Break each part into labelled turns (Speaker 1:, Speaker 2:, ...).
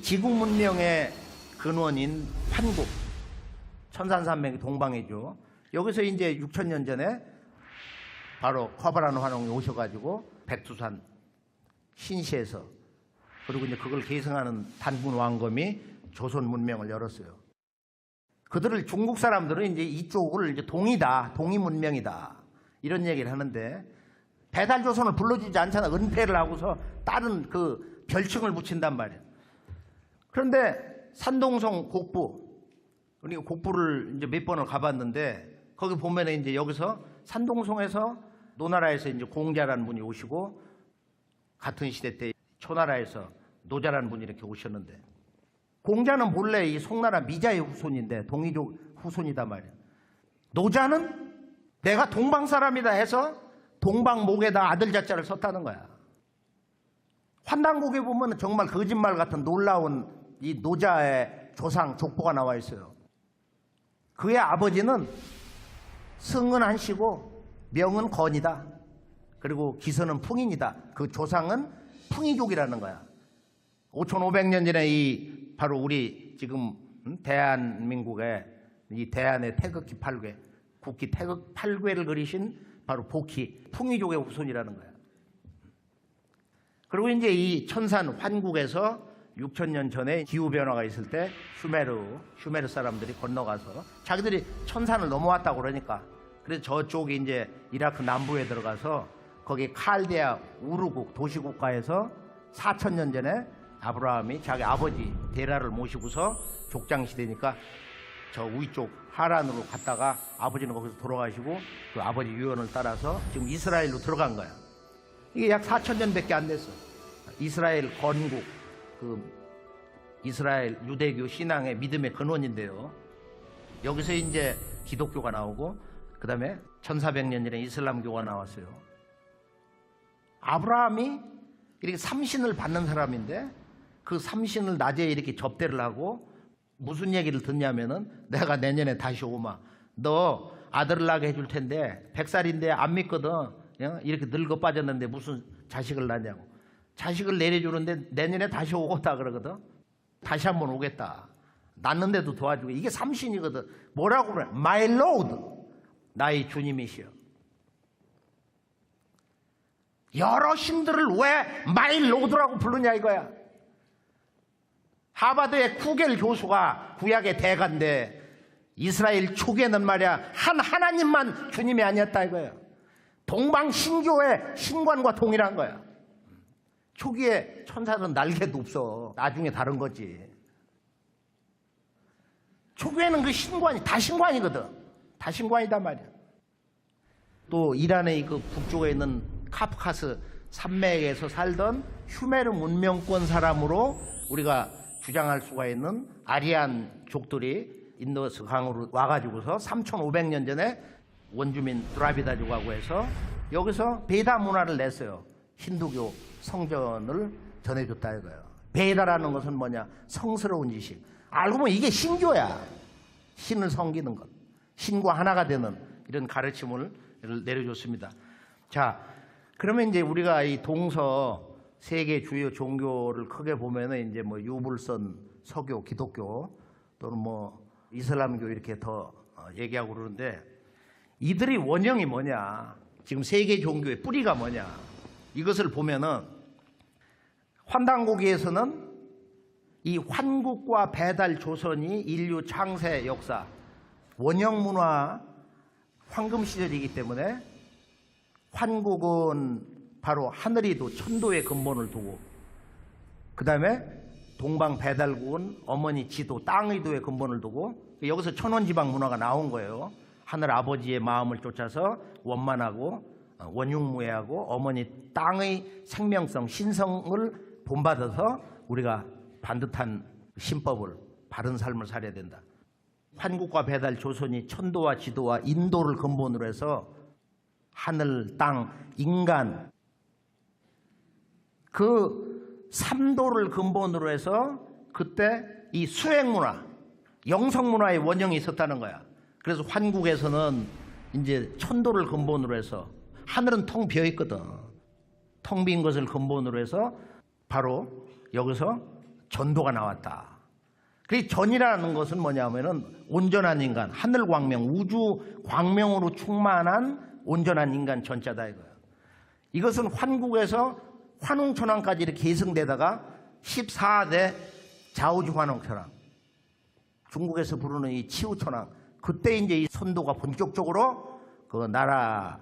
Speaker 1: 지구 문명의 근원인 환국, 천산산맥의 동방이죠. 여기서 이제 6천 년 전에 바로 커바라는 환웅이 오셔가지고 백두산 신시에서 그리고 이제 그걸 계승하는 단군 왕검이 조선 문명을 열었어요. 그들을 중국 사람들은 이제 이쪽을 이제 동이다, 동이 문명이다 이런 얘기를 하는데 배달 조선을 불러주지 않잖아. 은폐를 하고서 다른 그 별칭을 붙인단 말이야. 그런데 산동성 곡부 우리가 곡부를 이제 몇 번을 가봤는데 거기 보면은 이제 여기서 산동성에서 노나라에서 이제 공자라는 분이 오시고 같은 시대 때 초나라에서 노자라는 분이 이렇게 오셨는데 공자는 본래 이 송나라 미자의 후손인데 동이족 후손이단 말이야. 노자는 내가 동방 사람이다 해서 동방 목에다 아들 자자를 썼다는 거야. 환단곡에 보면 정말 거짓말 같은 놀라운 이 노자의 조상 족보가 나와 있어요. 그의 아버지는 승은 한씨고 명은 건이다. 그리고 기선은 풍인이다. 그 조상은 풍이족이라는 거야. 5,500년 전에 이 바로 우리 지금 음, 대한민국의 이 대한의 태극기 8궤, 국기 태극 8궤를 그리신 바로 복희 풍이족의 후손이라는 거야. 그리고 이제 이 천산 환국에서 6천년 전에 기후 변화가 있을 때 슈메르 슈메르 사람들이 건너가서 자기들이 천산을 넘어왔다고 그러니까 그래서 저쪽에 이제 이라크 남부에 들어가서 거기 칼데아 우르국 도시국가에서 4천 년 전에 아브라함이 자기 아버지 데라를 모시고서 족장 시대니까 저 위쪽 하란으로 갔다가 아버지는 거기서 돌아가시고 그 아버지 유언을 따라서 지금 이스라엘로 들어간 거야. 이게 약 4천 년밖에 안 됐어. 이스라엘 건국, 그 이스라엘 유대교 신앙의 믿음의 근원인데요. 여기서 이제 기독교가 나오고 그 다음에 1400년 전에 이슬람교가 나왔어요. 아브라함이 이렇게 삼신을 받는 사람인데 그 삼신을 낮에 이렇게 접대를 하고 무슨 얘기를 듣냐면은 내가 내년에 다시 오마. 너 아들을 낳게 해줄 텐데 백살인데 안 믿거든. 어? 이렇게 늙어 빠졌는데 무슨 자식을 낳냐고. 자식을 내려주는데 내년에 다시 오겠다 그러거든. 다시 한번 오겠다. 낳는데도 도와주고 이게 삼신이거든. 뭐라고 그래? My Lord. 나의 주님이시여. 여러 신들을 왜 My Lord라고 부르냐 이거야. 하버드의 쿠겔 교수가 구약의 대가인데 이스라엘 초기에는 말이야 한 하나님만 주님이 아니었다 이거예요. 동방 신교의 신관과 동일한 거야. 초기에 천사는 날개도 없어. 나중에 다른 거지. 초기에는 그 신관이 다 신관이거든. 다 신관이단 말이야. 또 이란의 그 북쪽에 있는 카프카스 산맥에서 살던 슈메르 문명권 사람으로 우리가 주장할 수가 있는 아리안 족들이 인도스 강으로 와가지고서 3,500년 전에 원주민 드라비다족하고 해서 여기서 베다 문화를 냈어요. 힌두교 성전을 전해줬다 이거예요. 베다라는 것은 뭐냐? 성스러운 지식. 알고 보면 이게 신교야. 신을 섬기는 것. 신과 하나가 되는 이런 가르침을 내려줬습니다. 자, 그러면 이제 우리가 이 동서 세계 주요 종교를 크게 보면은 이제 뭐 유불선, 서교, 기독교 또는 뭐 이슬람교 이렇게 더 어, 얘기하고 그러는데 이들의 원형이 뭐냐? 지금 세계 종교의 뿌리가 뭐냐? 이것을 보면은 환단고기에서는 이 환국과 배달 조선이 인류 창세 역사 원형 문화 황금 시절이기 때문에 환국은 바로 하늘이도 천도의 근본을 두고 그 다음에 동방 배달국은 어머니 지도 땅의도의 근본을 두고 여기서 천원지방 문화가 나온 거예요. 하늘 아버지의 마음을 쫓아서 원만하고 어, 원흉무해하고 어머니 땅의 생명성 신성을 본받아서 우리가 반듯한 신법을 바른 삶을 살아야 된다. 환국과 배달 조선이 천도와 지도와 인도를 근본으로 해서 하늘, 땅, 인간 그 삼도를 근본으로 해서 그때 이 수행 문화, 영성 문화의 원형이 있었다는 거야. 그래서 환국에서는 이제 천도를 근본으로 해서 하늘은 텅 비어 있거든. 텅빈 것을 근본으로 해서 바로 여기서 전도가 나왔다. 그 전이라는 것은 뭐냐면은 온전한 인간, 하늘 광명, 우주 광명으로 충만한 온전한 인간 전자다 이거예요. 이것은 환국에서 환웅천왕까지 이렇게 계승되다가 14대 자우지 환웅천왕. 중국에서 부르는 이 치우천왕. 그때 이제 이 선도가 본격적으로 그 나라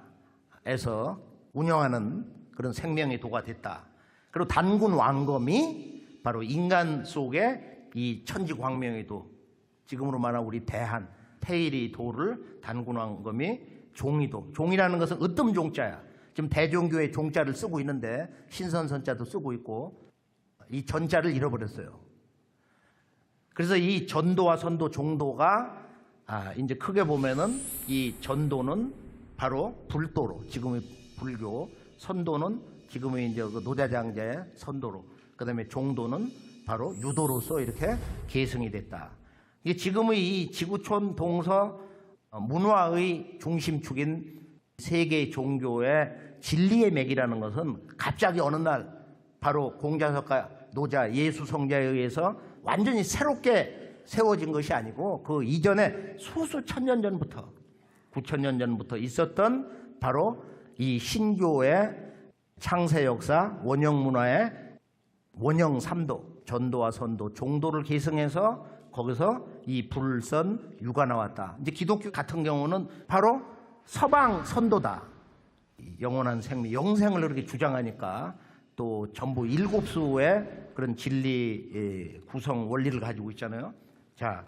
Speaker 1: 에서 운영하는 그런 생명의 도가 됐다. 그리고 단군 왕검이 바로 인간 속에 이 천지 광명의 도, 지금으로 말하면 우리 대한, 태일이 도를 단군 왕검이 종이도. 종이라는 것은 으뜸 종자야. 지금 대종교의 종자를 쓰고 있는데 신선선자도 쓰고 있고 이 전자를 잃어버렸어요. 그래서 이 전도와 선도, 종도가 아, 이제 크게 보면은 이 전도는 바로 불도로 지금의 불교, 선도는 지금의 이제 그 노자장자의 선도로, 그다음에 종도는 바로 유도로서 이렇게 계승이 됐다. 이게 지금의 이 지구촌 동서 어, 문화의 중심축인 세계 종교의 진리의 맥이라는 것은 갑자기 어느 날 바로 공자석가 노자 예수 성자에 의해서 완전히 새롭게 세워진 것이 아니고 그 이전에 수수 천년 전부터 9천년 전부터 있었던 바로 이 신교의 창세 역사 원형 문화의 원형 삼도 전도와 선도 종도를 계승해서 거기서 이 불선 유가 나왔다. 이제 기독교 같은 경우는 바로 서방 선도다. 이 영원한 생명, 영생을 그렇게 주장하니까 또 전부 일곱 수의 그런 진리 의 구성 원리를 가지고 있잖아요. 자,